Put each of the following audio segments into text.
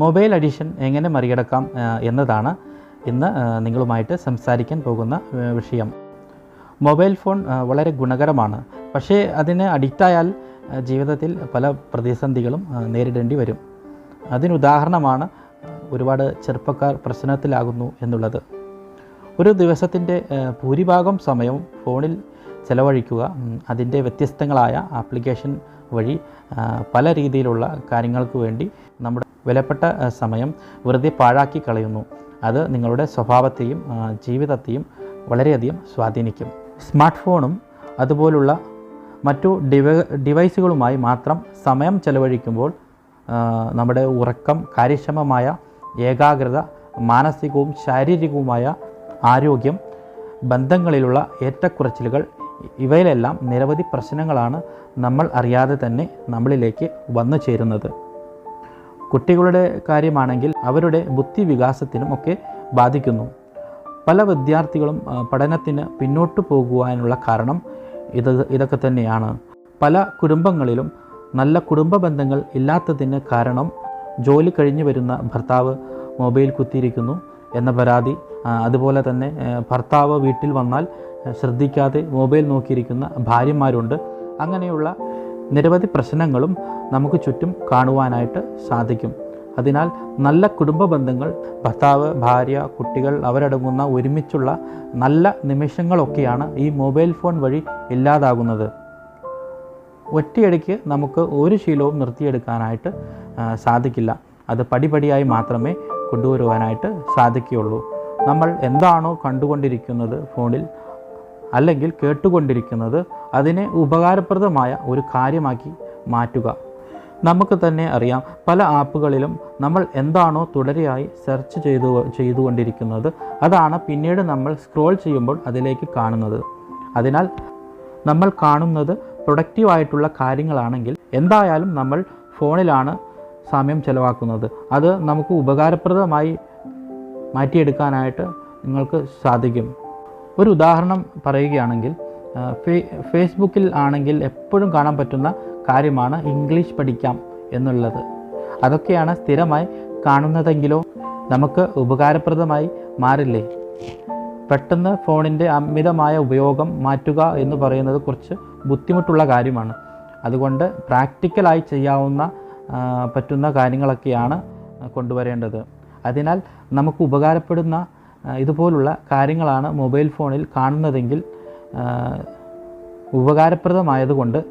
Mobile addition എങ്ങനെ മറികടക്കാം എന്നതാണ് ഇന്ന് നിങ്ങളുമായിട്ട് സംസാരിക്കാൻ പോകുന്ന വിഷയം. മൊബൈൽ ഫോൺ വളരെ ഗുണകരമാണ്. പക്ഷേ അതിന് അഡിക്റ്റായാൽ ജീവിതത്തിൽ പല പ്രതിസന്ധികളും നേരിടേണ്ടി വരും. അതിനുദാഹരണമാണ് ഒരുപാട് ചെറുപ്പക്കാർ പ്രശ്നത്തിലാകുന്നു എന്നുള്ളത്. ഒരു ദിവസത്തിന്റെ ഭൂരിഭാഗം സമയവും ഫോണിൽ ചിലവഴിക്കുക അതിന്റെ വ്യത്യസ്തങ്ങളായ ആപ്ലിക്കേഷൻ വഴി പല രീതിയിലുള്ള കാര്യങ്ങൾക്ക് വേണ്ടി നമ്മുടെ വിലപ്പെട്ട സമയം വെറുതെ പാഴാക്കി കളയുന്നു. അത് നിങ്ങളുടെ സ്വഭാവത്തെയും ജീവിതത്തെയും വളരെയധികം സ്വാധീനിക്കും. സ്മാർട്ട് ഫോണും അതുപോലുള്ള മറ്റു ഡിവ ഡിവൈസുകളുമായി മാത്രം സമയം ചെലവഴിക്കുമ്പോൾ നമ്മുടെ ഉറക്കം കാര്യക്ഷമമായ ഏകാഗ്രത മാനസികവും ശാരീരികവുമായ ആരോഗ്യം ബന്ധങ്ങളിലുള്ള ഏറ്റക്കുറച്ചിലുകൾ ഇവയിലെല്ലാം നിരവധി പ്രശ്നങ്ങളാണ് നമ്മൾ അറിയാതെ തന്നെ നമ്മളിലേക്ക് വന്നു ചേരുന്നത്. കുട്ടികളുടെ കാര്യമാണെങ്കിൽ അവരുടെ ബുദ്ധി വികാസത്തിനും ഒക്കെ ബാധിക്കുന്നു. പല വിദ്യാർത്ഥികളും പഠനത്തിന് പിന്നോട്ട് പോകുവാനുള്ള കാരണം ഇത് ഇതൊക്കെ തന്നെയാണ്. പല കുടുംബങ്ങളിലും നല്ല കുടുംബ ബന്ധങ്ങൾ ഇല്ലാത്തതിന് കാരണം ജോലി കഴിഞ്ഞു വരുന്ന ഭർത്താവ് മൊബൈൽ കുത്തിയിരിക്കുന്നു എന്ന പരാതി അതുപോലെ തന്നെ ഭർത്താവ് വീട്ടിൽ വന്നാൽ ശ്രദ്ധിക്കാതെ മൊബൈൽ നോക്കിയിരിക്കുന്ന ഭാര്യമാരുണ്ട്. അങ്ങനെയുള്ള നിരവധി പ്രശ്നങ്ങളും നമുക്ക് ചുറ്റും കാണുവാനായിട്ട് സാധിക്കും. അതിനാൽ നല്ല കുടുംബ ബന്ധങ്ങൾ ഭർത്താവ് ഭാര്യ കുട്ടികൾ അവരടങ്ങുന്ന ഒരുമിച്ചുള്ള നല്ല നിമിഷങ്ങളൊക്കെയാണ് ഈ മൊബൈൽ ഫോൺ വഴി ഇല്ലാതാകുന്നത്. ഒറ്റയടിക്ക് നമുക്ക് ഒരു ശീലവും നിർത്തിയെടുക്കാനായിട്ട് സാധിക്കില്ല. അത് പടിപടിയായി മാത്രമേ കൊണ്ടുവരുവാനായിട്ട് സാധിക്കുകയുള്ളൂ. നമ്മൾ എന്താണോ കണ്ടുകൊണ്ടിരിക്കുന്നത് ഫോണിൽ അല്ലെങ്കിൽ കേട്ടുകൊണ്ടിരിക്കുന്നത് അതിനെ ഉപകാരപ്രദമായ ഒരു കാര്യമാക്കി മാറ്റുക. നമുക്ക് തന്നെ അറിയാം പല ആപ്പുകളിലും നമ്മൾ എന്താണോ തുടരെയായി സെർച്ച് ചെയ്തു ചെയ്തുകൊണ്ടിരിക്കുന്നത്. അതാണ് പിന്നീട് നമ്മൾ സ്ക്രോൾ ചെയ്യുമ്പോൾ അതിലേക്ക് കാണുന്നത്. അതിനാൽ നമ്മൾ കാണുന്നത് പ്രൊഡക്റ്റീവായിട്ടുള്ള കാര്യങ്ങളാണെങ്കിൽ എന്തായാലും നമ്മൾ ഫോണിലാണ് സമയം ചിലവാക്കുന്നത്. അത് നമുക്ക് ഉപകാരപ്രദമായി മാറ്റിയെടുക്കാനായിട്ട് നിങ്ങൾക്ക് സാധിക്കും. ഒരു ഉദാഹരണം പറയുകയാണെങ്കിൽ ഫേ ഫേസ്ബുക്കിൽ ആണെങ്കിൽ എപ്പോഴും കാണാൻ പറ്റുന്ന കാര്യമാണ് ഇംഗ്ലീഷ് പഠിക്കാം എന്നുള്ളത്. അതൊക്കെയാണ് സ്ഥിരമായി കാണുന്നതെങ്കിലോ നമുക്ക് ഉപകാരപ്രദമായി മാറില്ലേ? പെട്ടെന്ന് ഫോണിന്റെ അമിതമായ ഉപയോഗം മാറ്റുക എന്ന് പറയുന്നത് കുറച്ച് ബുദ്ധിമുട്ടുള്ള കാര്യമാണ്. അതുകൊണ്ട് പ്രാക്ടിക്കലായി ചെയ്യാവുന്ന പറ്റുന്ന കാര്യങ്ങളൊക്കെയാണ് കൊണ്ടുവരേണ്ടത്. അതിനാൽ നമുക്ക് ഉപകാരപ്പെടുന്ന ഇതുപോലുള്ള കാര്യങ്ങളാണ് മൊബൈൽ ഫോണിൽ കാണുന്നതെങ്കിൽ ഉപകാരപ്രദമായതുകൊണ്ട്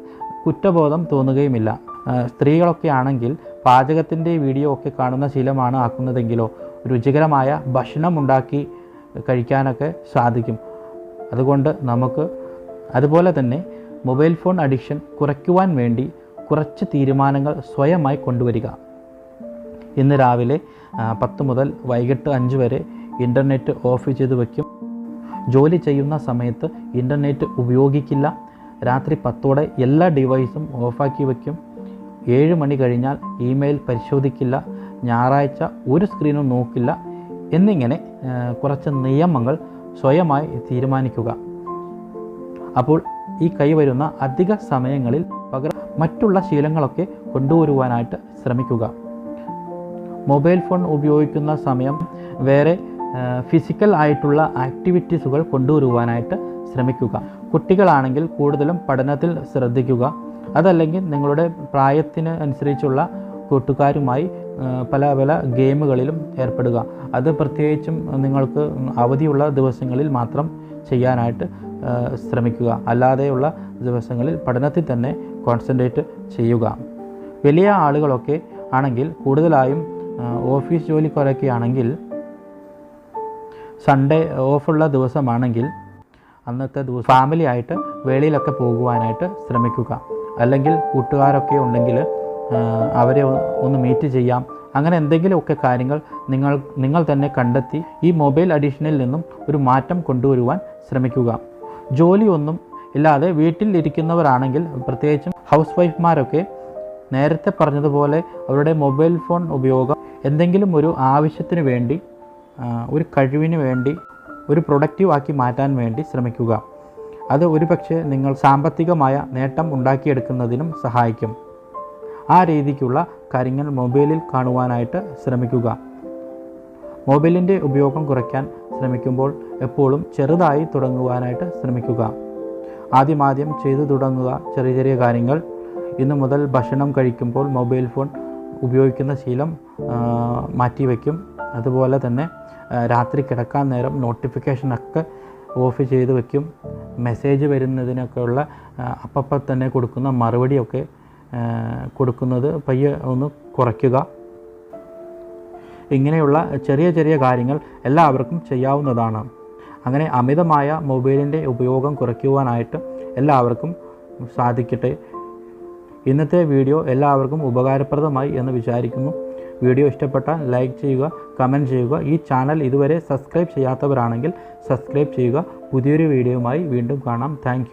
കുറ്റബോധം തോന്നുകയുമില്ല. സ്ത്രീകളൊക്കെ ആണെങ്കിൽ പാചകത്തിന്റെ വീഡിയോ ഒക്കെ കാണുന്ന ശീലമാണ് ആക്കുന്നതെങ്കിലോ രുചികരമായ ഭക്ഷണം ഉണ്ടാക്കി കഴിക്കാനൊക്കെ സാധിക്കും. അതുകൊണ്ട് നമുക്ക് അതുപോലെ തന്നെ മൊബൈൽ ഫോൺ അഡിക്ഷൻ കുറയ്ക്കുവാൻ വേണ്ടി കുറച്ച് തീരുമാനങ്ങൾ സ്വയമായി കൊണ്ടുവരിക. ഇന്ന് രാവിലെ പത്ത് മുതൽ വൈകിട്ട് അഞ്ച് വരെ ഇന്റർനെറ്റ് ഓഫ് ചെയ്ത് വയ്ക്കും ജോലി ചെയ്യുന്ന സമയത്ത് ഇന്റർനെറ്റ് ഉപയോഗിക്കില്ല. രാത്രി പത്തോടെ എല്ലാ ഡിവൈസും ഓഫാക്കി വയ്ക്കും ഏഴ് മണി കഴിഞ്ഞാൽ ഇമെയിൽ പരിശോധിക്കില്ല. ഞായറാഴ്ച ഒരു സ്ക്രീനും നോക്കില്ല. എന്നിങ്ങനെ കുറച്ച് നിയമങ്ങൾ സ്വയമായി തീരുമാനിക്കുക. അപ്പോൾ ഈ കൈവരുന്ന അധിക സമയങ്ങളിൽ പകരം മറ്റുള്ള ശീലങ്ങളൊക്കെ കൊണ്ടുവരുവാനായിട്ട് ശ്രമിക്കുക. മൊബൈൽ ഫോൺ ഉപയോഗിക്കുന്ന സമയം വേറെ ഫിസിക്കൽ ആയിട്ടുള്ള ആക്ടിവിറ്റീസുകൾ കൊണ്ടുവരുവാനായിട്ട് ശ്രമിക്കുക. കുട്ടികളാണെങ്കിൽ കൂടുതലും പഠനത്തിൽ ശ്രദ്ധിക്കുക. അതല്ലെങ്കിൽ നിങ്ങളുടെ പ്രായത്തിന് അനുസരിച്ചുള്ള കൂട്ടുകാരുമായി പല പല ഗെയിമുകളിലും ഏർപ്പെടുക. അത് പ്രത്യേകിച്ചും നിങ്ങൾക്ക് അവധിയുള്ള ദിവസങ്ങളിൽ മാത്രം ചെയ്യാനായിട്ട് ശ്രമിക്കുക. അല്ലാതെയുള്ള ദിവസങ്ങളിൽ പഠനത്തിൽ തന്നെ കോൺസെൻട്രേറ്റ് ചെയ്യുക. വലിയ ആളുകളൊക്കെ ആണെങ്കിൽ കൂടുതലായും ഓഫീസ് ജോലിക്കാരൊക്കെ ആണെങ്കിൽ സൺഡേ ഓഫുള്ള ദിവസമാണെങ്കിൽ അന്നത്തെ ദിവസം ഫാമിലി ആയിട്ട് വെളിയിലൊക്കെ പോകുവാനായിട്ട് ശ്രമിക്കുക. അല്ലെങ്കിൽ കൂട്ടുകാരൊക്കെ ഉണ്ടെങ്കിൽ അവരെ ഒന്ന് മീറ്റ് ചെയ്യാം. അങ്ങനെ എന്തെങ്കിലുമൊക്കെ കാര്യങ്ങൾ നിങ്ങൾ നിങ്ങൾ തന്നെ കണ്ടെത്തി ഈ മൊബൈൽ അഡീഷനിൽ നിന്നും ഒരു മാറ്റം കൊണ്ടുവരുവാൻ ശ്രമിക്കുക. ജോലിയൊന്നും ഇല്ലാതെ വീട്ടിൽ ഇരിക്കുന്നവരാണെങ്കിൽ പ്രത്യേകിച്ചും ഹൗസ് വൈഫ്മാരൊക്കെ നേരത്തെ പറഞ്ഞതുപോലെ അവരുടെ മൊബൈൽ ഫോൺ ഉപയോഗം എന്തെങ്കിലും ഒരു ആവശ്യത്തിന് വേണ്ടി ഒരു കഴിവിന് വേണ്ടി ഒരു പ്രൊഡക്റ്റീവ് ആക്കി മാറ്റാൻ വേണ്ടി ശ്രമിക്കുക. അത് ഒരു പക്ഷേ നിങ്ങൾ സാമ്പത്തികമായ നേട്ടം ഉണ്ടാക്കിയെടുക്കുന്നതിനും സഹായിക്കും. ആ രീതിക്കുള്ള കാര്യങ്ങൾ മൊബൈലിൽ കാണുവാനായിട്ട് ശ്രമിക്കുക. മൊബൈലിന്റെ ഉപയോഗം കുറയ്ക്കാൻ ശ്രമിക്കുമ്പോൾ എപ്പോഴും ചെറുതായി തുടങ്ങുവാനായിട്ട് ശ്രമിക്കുക. ആദ്യമാദ്യം ചെയ്തു തുടങ്ങുക ചെറിയ ചെറിയ കാര്യങ്ങൾ. ഇന്നു മുതൽ ഭക്ഷണം കഴിക്കുമ്പോൾ മൊബൈൽ ഫോൺ ഉപയോഗിക്കുന്ന ശീലം മാറ്റിവെക്കും. അതുപോലെ തന്നെ രാത്രി കിടക്കാൻ നേരം നോട്ടിഫിക്കേഷനൊക്കെ ഓഫ് ചെയ്ത് വയ്ക്കും മെസ്സേജ് വരുന്നതിനൊക്കെയുള്ള അപ്പപ്പം തന്നെ കൊടുക്കുന്ന മറുപടിയൊക്കെ കൊടുക്കുന്നത് പയ്യെ ഒന്ന് കുറയ്ക്കുക. ഇങ്ങനെയുള്ള ചെറിയ ചെറിയ കാര്യങ്ങൾ എല്ലാവർക്കും ചെയ്യാവുന്നതാണ്. അങ്ങനെ അമിതമായ മൊബൈലിന്റെ ഉപയോഗം കുറയ്ക്കുവാനായിട്ട് എല്ലാവർക്കും സാധിക്കട്ടെ. ഇന്നത്തെ വീഡിയോ എല്ലാവർക്കും ഉപകാരപ്രദമായി എന്ന് വിചാരിക്കുന്നു. വീഡിയോ ഇഷ്ടപ്പെട്ടാൽ ലൈക്ക് ചെയ്യുക കമന്റ് ചെയ്യുക. ഈ ചാനൽ ഇതുവരെ സബ്സ്ക്രൈബ് ചെയ്യാത്തവരാണെങ്കിൽ സബ്സ്ക്രൈബ് ചെയ്യുക. പുതിയൊരു വീഡിയോയുമായി വീണ്ടും കാണാം. താങ്ക്